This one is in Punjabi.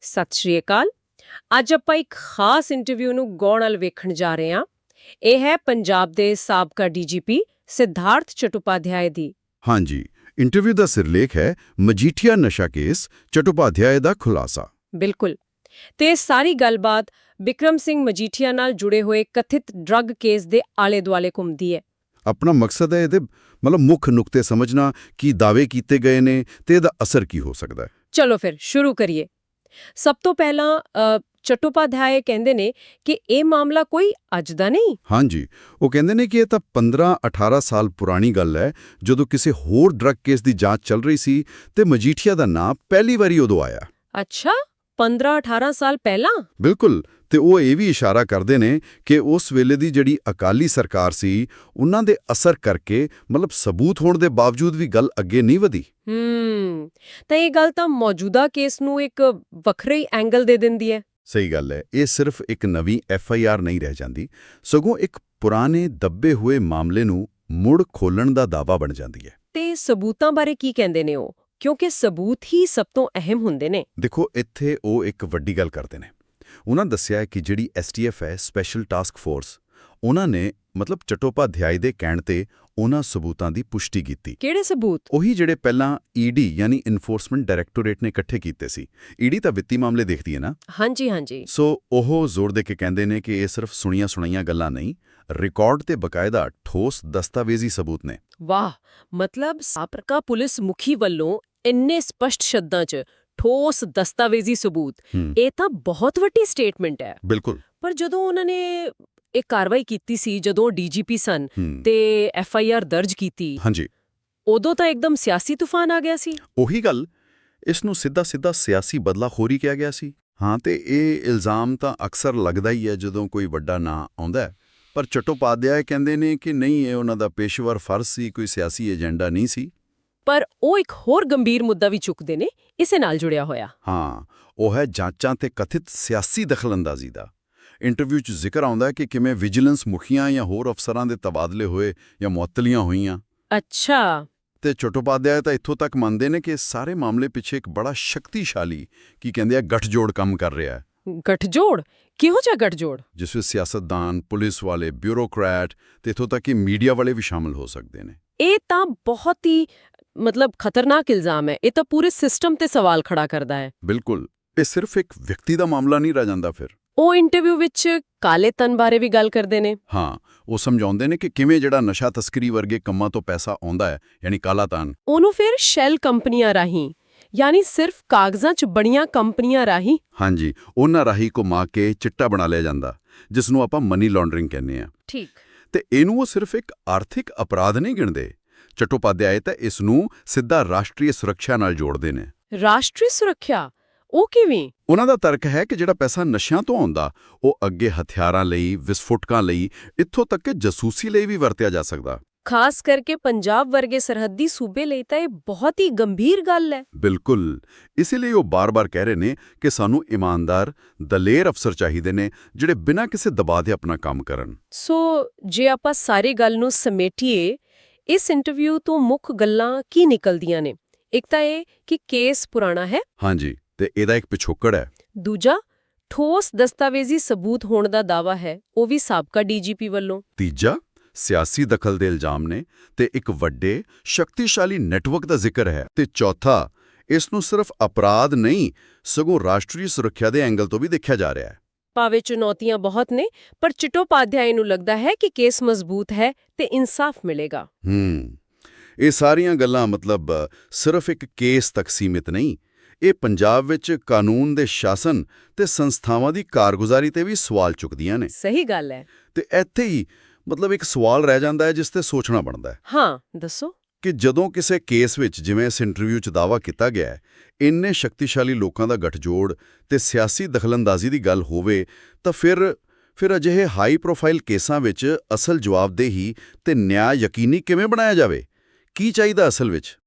ਸਤਿ ਸ਼੍ਰੀ ਅਕਾਲ। ਅੱਜ ਆਪਾਂ ਇੱਕ ਖਾਸ ਇੰਟਰਵਿਊ ਨੂੰ ਗੌਰ ਨਾਲ ਵੇਖਣ ਜਾ ਰਹੇ ਹਾਂ। ਇਹ ਹੈ ਪੰਜਾਬ ਦੇ ਸਾਬਕਾ ਡੀਜੀਪੀ ਸਿਧਾਰਥ ਚਟੋਪਾਧਿਆਏ ਦੀ। ਹਾਂਜੀ ਇੰਟਰਵਿਊ ਦਾ ਸਿਰਲੇਖ ਹੈ ਮਜੀਠੀਆ ਨਸ਼ਾ ਕੇਸ ਚਟੋਪਾਧਿਆਏ ਦਾ ਖੁਲਾਸਾ। ਬਿਲਕੁਲ। ਤੇ ਸਾਰੀ ਗੱਲਬਾਤ ਵਿਕਰਮ ਸਿੰਘ ਮਜੀਠੀਆ ਨਾਲ ਜੁੜੇ ਹੋਏ ਕਥਿਤ ਡਰੱਗ ਕੇਸ ਦੇ ਆਲੇ-ਦੁਆਲੇ ਘੁੰਮਦੀ ਹੈ। ਆਪਣਾ ਮਕਸਦ ਹੈ ਇਹਦੇ ਮਤਲਬ ਮੁੱਖ ਨੁਕਤੇ ਸਮਝਣਾ ਕੀ ਦਾਅਵੇ ਕੀਤੇ ਗਏ ਨੇ ਤੇ ਇਹਦਾ ਅਸਰ ਕੀ ਹੋ ਸਕਦਾ ਹੈ। ਚਲੋ ਫਿਰ ਸ਼ੁਰੂ ਕਰੀਏ। ਸਭ ਤੋਂ ਪਹਿਲਾਂ ਚਟੋਪਾਧਿਆਏ ਕਹਿੰਦੇ ਨੇ ਕਿ ਇਹ ਮਾਮਲਾ ਕੋਈ ਅੱਜ ਦਾ ਨਹੀਂ। ਹਾਂਜੀ ਉਹ ਕਹਿੰਦੇ ਨੇ ਕਿ ਇਹ ਤਾਂ 15-18 ਸਾਲ ਪੁਰਾਣੀ ਗੱਲ ਹੈ। ਜਦੋਂ ਕਿਸੇ ਹੋਰ ਡਰੱਗ ਕੇਸ ਦੀ ਜਾਂਚ ਚੱਲ ਰਹੀ ਸੀ ਤੇ ਮਜੀਠੀਆ ਦਾ ਨਾਂ ਪਹਿਲੀ ਵਾਰੀ ਉਦੋਂ ਆਇਆ। ਅੱਛਾ 15-18 ਸਾਲ ਪਹਿਲਾਂ? ਬਿਲਕੁਲ ਤੇ ਉਹ ਇਹ ਵੀ ਇਸ਼ਾਰਾ ਕਰਦੇ ਨੇ ਕਿ ਉਸ ਵੇਲੇ ਦੀ ਜਿਹੜੀ ਅਕਾਲੀ ਸਰਕਾਰ ਸੀ ਉਹਨਾਂ ਦੇ ਅਸਰ ਕਰਕੇ ਮਤਲਬ ਸਬੂਤ ਹੋਣ ਦੇ ਬਾਵਜੂਦ ਵੀ ਗੱਲ ਅੱਗੇ ਨਹੀਂ ਵਧੀ। ਹੂੰ ਤਾਂ ਇਹ ਗੱਲ ਤਾਂ ਮੌਜੂਦਾ ਕੇਸ ਨੂੰ ਇੱਕ ਵੱਖਰੇ ਹੀ ਐਂਗਲ ਦੇ ਦਿੰਦੀ ਹੈ। ਸਹੀ ਗੱਲ ਹੈ ਇਹ ਸਿਰਫ ਇੱਕ ਨਵੀਂ ਐਫ ਆਈ ਆਰ ਨਹੀਂ ਰਹਿ ਜਾਂਦੀ ਸਗੋਂ ਇੱਕ ਪੁਰਾਣੇ ਦੱਬੇ ਹੋਏ ਮਾਮਲੇ ਨੂੰ ਮੁੜ ਖੋਲਣ ਦਾ ਦਾਵਾ ਬਣ ਜਾਂਦੀ ਹੈ। ਤੇ ਸਬੂਤਾਂ ਬਾਰੇ ਕੀ ਕਹਿੰਦੇ ਨੇ ਉਹ? ਕਿਉਂਕਿ ਸਬੂਤ ਹੀ ਸਭ ਤੋਂ ਅਹਿਮ ਹੁੰਦੇ ਨੇ। ਦੇਖੋ ਇੱਥੇ ਉਹ ਇੱਕ ਵੱਡੀ ਗੱਲ ਕਰਦੇ ਨੇ। ਉਹਨਾਂ ਦੱਸਿਆ ਕਿ ਜਿਹੜੀ ਐਸਟੀਐਫ ਹੈ ਸਪੈਸ਼ਲ ਟਾਸਕ ਫੋਰਸ ਉਹਨਾਂ ਨੇ ਮਤਲਬ ਚਟੋਪਾਧਿਆਏ ਦੇ ਕਹਿਣ ਤੇ ਉਹਨਾਂ ਸਬੂਤਾਂ ਦੀ ਪੁਸ਼ਟੀ ਕੀਤੀ। ਕਿਹੜੇ ਸਬੂਤ? ਉਹੀ ਜਿਹੜੇ ਪਹਿਲਾਂ ਈਡੀ ਯਾਨੀ ਇਨਫੋਰਸਮੈਂਟ ਡਾਇਰੈਕਟੋਰੇਟ ਨੇ ਇਕੱਠੇ ਕੀਤੇ ਸੀ। ਈਡੀ ਤਾਂ ਵਿੱਤੀ ਮਾਮਲੇ ਦੇਖਦੀ ਹੈ ਨਾ? ਹਾਂਜੀ ਹਾਂਜੀ। ਸੋ ਉਹ ਜ਼ੋਰ ਦੇ ਕੇ ਕਹਿੰਦੇ ਨੇ ਕਿ ਇਹ ਸਿਰਫ ਸੁਣੀਆਂ ਸੁਣਾਈਆਂ ਗੱਲਾਂ ਨਹੀਂ ਰਿਕਾਰਡ ਤੇ ਬਕਾਇਦਾ ਠੋਸ ਦਸਤਾਵੇਜ਼ੀ ਸਬੂਤ ਨੇ। ਵਾਹ! ਮਤਲਬ ਸਾਬਕਾ ਪੁਲਿਸ ਮੁਖੀ ਵੱਲੋਂ ਇੰਨੇ ਸਪਸ਼ਟ ਸ਼ਬਦਾਂ 'ਚ ਠੋਸ ਦਸਤਾਵੇਜ਼ੀ ਸਬੂਤ। ਇਹ ਤਾਂ ਬਹੁਤ ਵੱਡੀ ਸਟੇਟਮੈਂਟ ਹੈ। ਬਿਲਕੁਲ। ਪਰ ਜਦੋਂ ਉਹਨਾਂ ਨੇ ਇਹ ਕਾਰਵਾਈ ਕੀਤੀ ਸੀ ਜਦੋਂ ਡੀਜੀਪੀ ਸਨ ਤੇ ਐਫ ਆਈ ਆਰ ਦਰਜ ਕੀਤੀ ਹਾਂਜੀ। ਉਦੋਂ ਤਾਂ ਇੱਕਦਮ ਸਿਆਸੀ ਤੂਫਾਨ ਆ ਗਿਆ ਸੀ। ਉਹੀ ਗੱਲ ਇਸ ਨੂੰ ਸਿੱਧਾ ਸਿੱਧਾ ਸਿਆਸੀ ਬਦਲਾਖੋਰੀ ਕਿਹਾ ਗਿਆ ਸੀ। ਹਾਂ ਤੇ ਇਹ ਇਲਜ਼ਾਮ ਤਾਂ ਅਕਸਰ ਲੱਗਦਾ ਹੀ ਹੈ ਜਦੋਂ ਕੋਈ ਵੱਡਾ ਨਾਂ ਆਉਂਦਾ ਹੈ। ਪਰ ਚਟੋਪਾਧਿਆਏ ਕਹਿੰਦੇ ਨੇ ਕਿ ਨਹੀਂ ਇਹ ਉਹਨਾਂ ਦਾ ਪੇਸ਼ੇਵਰ ਫਰਜ਼ ਸੀ ਕੋਈ ਸਿਆਸੀ ਏਜੰਡਾ ਨਹੀਂ ਸੀ। ਪਰ ਉਹ ਇੱਕ ਹੋਰ ਗੰਭੀਰ ਮੁੱਦਾ ਵੀ ਚੁੱਕਦੇ ਨੇ ਇਸੇ ਨਾਲ ਜੁੜਿਆ ਹੋਇਆ। ਹਾਂ ਉਹ ਹੈ ਜਾਂਚਾਂ ਤੇ ਕਥਿਤ ਸਿਆਸੀ ਦਖਲਅੰਦਾਜ਼ੀ ਦਾ। ਇੰਟਰਵਿਊ 'ਚ ਜ਼ਿਕਰ ਆਉਂਦਾ ਕਿ ਕਿਵੇਂ ਵਿਜੀਲੈਂਸ ਮੁਖੀਆਂ ਜਾਂ ਹੋਰ ਅਫਸਰਾਂ ਦੇ ਤਬਾਦਲੇ ਹੋਏ ਜਾਂ ਮੁਅੱਤਲੀਆਂ ਹੋਈਆਂ। ਅੱਛਾ। ਤੇ ਚਟੋਪਾਧਿਆਏ ਤਾਂ ਇੱਥੋਂ ਤੱਕ ਮੰਨਦੇ ਨੇ ਕਿ ਸਾਰੇ ਮਾਮਲੇ ਪਿੱਛੇ ਇੱਕ ਬੜਾ ਸ਼ਕਤੀਸ਼ਾਲੀ ਕੀ ਕਹਿੰਦੇ ਆ ਗੱਠਜੋੜ ਕੰਮ ਕਰ ਰਿਹਾ ਹੈ। ਗਠਜੋੜ? ਕਿਹੋ ਜਿਹਾ ਗਠਜੋੜ? ਜਿਸ ਵਿੱਚ ਸਿਆਸਤਦਾਨ ਪੁਲਿਸ ਵਾਲੇ ਬਿਊਰੋਕਰੈਟ ਤੇ ਇੱਥੋਂ ਤੱਕ ਕਿ ਮੀਡੀਆ ਵਾਲੇ ਵੀ ਸ਼ਾਮਲ ਹੋ ਸਕਦੇ ਨੇ। ਇਹ ਤਾਂ ਬਹੁਤ ਹੀ ਮਤਲਬ ਖਤਰਨਾਕ ਇਲਜ਼ਾਮ ਹੈ ਇਹ ਤਾਂ ਪੂਰੇ ਸਿਸਟਮ ਤੇ ਸਵਾਲ ਖੜਾ ਕਰਦਾ ਹੈ। ਬਿਲਕੁਲ ਇਹ ਸਿਰਫ ਇੱਕ ਵਿਅਕਤੀ ਦਾ ਮਾਮਲਾ ਨਹੀਂ ਰਹਿ ਜਾਂਦਾ ਫਿਰ। ਉਹ ਇੰਟਰਵਿਊ ਵਿੱਚ ਕਾਲੇ ਤਨ ਬਾਰੇ ਵੀ ਗੱਲ ਕਰਦੇ ਨੇ। ਹਾਂ ਉਹ ਸਮਝਾਉਂਦੇ ਨੇ ਕਿ ਕਿਵੇਂ ਜਿਹੜਾ ਨਸ਼ਾ ਤਸਕਰੀ ਵਰਗੇ ਕੰਮਾਂ ਤੋਂ ਪੈਸਾ ਆਉਂਦਾ ਹੈ ਯਾਨੀ ਕਾਲਾ ਧਨ। ਉਹਨੂੰ ਫਿਰ ਸ਼ੈਲ ਕੰਪਨੀਆਂ ਰਾਹੀਂ ਯਾਨੀ ਸਿਰਫ ਕਾਗਜ਼ਾਂ 'ਚ ਬਣੀਆਂ ਕੰਪਨੀਆਂ ਰਾਹੀਂ ਹਾਂਜੀ ਉਹਨਾਂ ਰਾਹੀਂ ਘੁਮਾ ਕੇ ਚਿੱਟਾ ਬਣਾ ਲਿਆ ਜਾਂਦਾ ਜਿਸ ਨੂੰ ਆਪਾਂ ਮਨੀ ਲਾਂਡਰਿੰਗ ਕਹਿੰਦੇ ਆ ਠੀਕ। ਤੇ ਇਹਨੂੰ ਉਹ ਸਿਰਫ ਇੱਕ ਆਰਥਿਕ ਅਪਰਾਧ ਨਹੀਂ ਗਿਣਦੇ। ਚਟੋਪਾਧਿਆਏ ਤਾਂ ਇਸ ਨੂੰ ਸਿੱਧਾ ਰਾਸ਼ਟਰੀ ਸੁਰੱਖਿਆ ਨਾਲ ਜੋੜਦੇ ਨੇ। ਰਾਸ਼ਟਰੀ ਸੁਰੱਖਿਆ? ਉਹ ਕਿਵੇਂ? ਉਹਨਾਂ ਦਾ ਤਰਕ ਹੈ ਕਿ ਜਿਹੜਾ ਪੈਸਾ ਨਸ਼ਿਆਂ ਤੋਂ ਆਉਂਦਾ ਉਹ ਅੱਗੇ ਹਥਿਆਰਾਂ ਲਈ ਵਿਸਫੋਟਕਾਂ ਲਈ ਇੱਥੋਂ ਤੱਕ ਕਿ ਜਸੂਸੀ ਲਈ ਵੀ ਵਰਤਿਆ ਜਾ ਸਕਦਾ। ਖਾਸ ਕਰਕੇ ਪੰਜਾਬ ਵਰਗੇ ਸਰਹੱਦੀ ਸੂਬੇ ਲਈ ਤਾਂ ਇਹ ਬਹੁਤ ਹੀ ਗੰਭੀਰ ਗੱਲ ਹੈ। ਬਿਲਕੁਲ। ਇਸੇ ਲਈ ਉਹ ਬਾਰ-ਬਾਰ ਕਹਿ ਰਹੇ ਨੇ ਕਿ ਸਾਨੂੰ ਇਮਾਨਦਾਰ ਦਲੇਰ ਅਫਸਰ ਚਾਹੀਦੇ ਨੇ ਜਿਹੜੇ ਬਿਨਾਂ ਕਿਸੇ ਦਬਾਅ ਦੇ ਆਪਣਾ ਕੰਮ ਕਰਨ। ਸੋ ਜੇ ਆਪਾਂ ਸਾਰੀ ਗੱਲ ਨੂੰ ਸਮੇਟੀਏ ਇਸ ਇੰਟਰਵਿਊ ਤੋਂ ਮੁੱਖ ਗੱਲਾਂ ਕੀ ਨਿਕਲਦੀਆਂ ਨੇ? ਇੱਕ ਤਾਂ ਇਹ ਕਿ ਕੇਸ ਪੁਰਾਣਾ ਹੈ। ਹਾਂਜੀ ਤੇ ਇਹਦਾ ਇੱਕ ਪਿਛੋਕੜ ਹੈ। ਦੂਜਾ ਠੋਸ ਦਸਤਾਵੇਜ਼ੀ ਸਬੂਤ ਹੋਣ ਦਾ ਦਾਵਾ ਹੈ ਉਹ ਵੀ ਸਾਬਕਾ ਡੀਜੀਪੀ ਵੱਲੋਂ। ਤੀਜਾ ਸਿਆਸੀ ਦਖਲ ਦੇ ਇਲਜ਼ਾਮ ਨੇ ਤੇ ਇੱਕ ਵੱਡੇ ਸ਼ਕਤੀਸ਼ਾਲੀ ਨੈਟਵਰਕ ਦਾ ਜ਼ਿਕਰ ਹੈ। ਤੇ ਚੌਥਾ ਇਸ ਨੂੰ ਸਿਰਫ ਅਪਰਾਧ ਨਹੀਂ ਸਗੋਂ ਰਾਸ਼ਟਰੀ ਸੁਰੱਖਿਆ ਦੇ ਐਂਗਲ ਤੋਂ ਵੀ ਦੇਖਿਆ ਜਾ ਰਿਹਾ ਹੈ। ਭਾਵੇਂ ਚੁਣੌਤੀਆਂ ਬਹੁਤ ਨੇ ਪਰ ਚਿੱਟੋਪਾਧਿਆਏ ਨੂੰ ਲੱਗਦਾ ਹੈ ਕਿ ਕੇਸ ਮਜ਼ਬੂਤ ਹੈ ਤੇ ਇਨਸਾਫ ਮਿਲੇਗਾ। ਹੂੰ ਇਹ ਸਾਰੀਆਂ ਗੱਲਾਂ ਮਤਲਬ ਸਿਰਫ ਇੱਕ ਕੇਸ ਤੱਕ ਸੀਮਿਤ ਨਹੀਂ ਇਹ ਪੰਜਾਬ ਵਿੱਚ ਕਾਨੂੰਨ ਦੇ ਸ਼ਾਸਨ ਤੇ ਸੰਸਥਾਵਾਂ ਦੀ ਕਾਰਗੁਜ਼ਾਰੀ ਤੇ ਵੀ ਸਵਾਲ ਚੁੱਕਦੀਆਂ ਨੇ। ਸਹੀ ਗੱਲ ਹੈ। ਤੇ ਇੱਥੇ ਹੀ ਮਤਲਬ ਇੱਕ ਸਵਾਲ ਰਹਿ ਜਾਂਦਾ ਹੈ ਜਿਸ ਤੇ ਸੋਚਣਾ ਬਣਦਾ ਹੈ। ਹਾਂ ਦੱਸੋ। ਕਿ ਜਦੋਂ ਕਿਸੇ ਕੇਸ ਵਿੱਚ ਜਿਵੇਂ ਇਸ ਇੰਟਰਵਿਊ 'ਚ ਦਾਵਾ ਕੀਤਾ ਗਿਆ ਇੰਨੇ ਸ਼ਕਤੀਸ਼ਾਲੀ ਲੋਕਾਂ ਦਾ ਗਠਜੋੜ ਤੇ ਸਿਆਸੀ ਦਖਲਅੰਦਾਜ਼ੀ ਦੀ ਗੱਲ ਹੋਵੇ, ਤਾਂ ਫਿਰ ਫਿਰ ਅਜਿਹੇ ਹਾਈ ਪ੍ਰੋਫਾਈਲ ਕੇਸਾਂ ਵਿੱਚ ਅਸਲ ਜਵਾਬਦੇਹੀ ਤੇ ਨਿਆਂ ਯਕੀਨੀ ਕਿਵੇਂ ਬਣਾਇਆ ਜਾਵੇ? ਕੀ ਚਾਹੀਦਾ ਅਸਲ ਵਿੱਚ?